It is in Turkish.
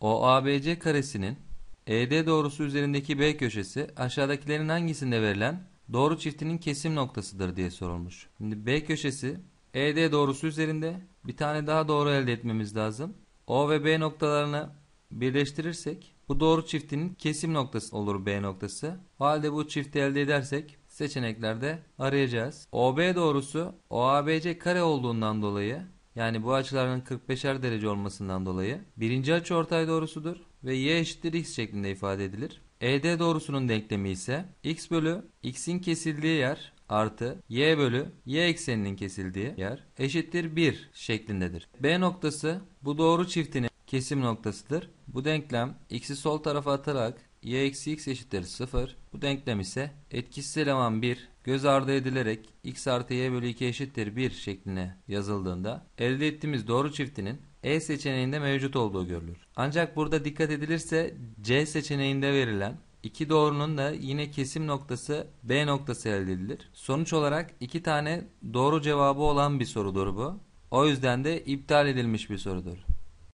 OABC karesinin ED doğrusu üzerindeki B köşesi aşağıdakilerin hangisinde verilen doğru çiftinin kesim noktasıdır diye sorulmuş. Şimdi B köşesi ED doğrusu üzerinde bir tane daha doğru elde etmemiz lazım. O ve B noktalarını birleştirirsek bu doğru çiftinin kesim noktası olur B noktası. O halde bu çifti elde edersek seçeneklerde arayacağız. OB doğrusu OABC kare olduğundan dolayı yani bu açıların 45'er derece olmasından dolayı birinci açıortay doğrusudur ve y eşittir x şeklinde ifade edilir. ED doğrusunun denklemi ise x bölü x'in kesildiği yer artı y bölü y ekseninin kesildiği yer eşittir 1 şeklindedir. B noktası bu doğru çiftinin kesim noktasıdır. Bu denklem x'i sol tarafa atarak y eksi x eşittir 0. Bu denklem ise etkisiz eleman 1 göz ardı edilerek x artı y bölü 2 eşittir 1 şekline yazıldığında elde ettiğimiz doğru çiftinin E seçeneğinde mevcut olduğu görülür. Ancak burada dikkat edilirse C seçeneğinde verilen iki doğrunun da yine kesim noktası B noktası elde edilir. Sonuç olarak iki tane doğru cevabı olan bir sorudur bu. O yüzden de iptal edilmiş bir sorudur.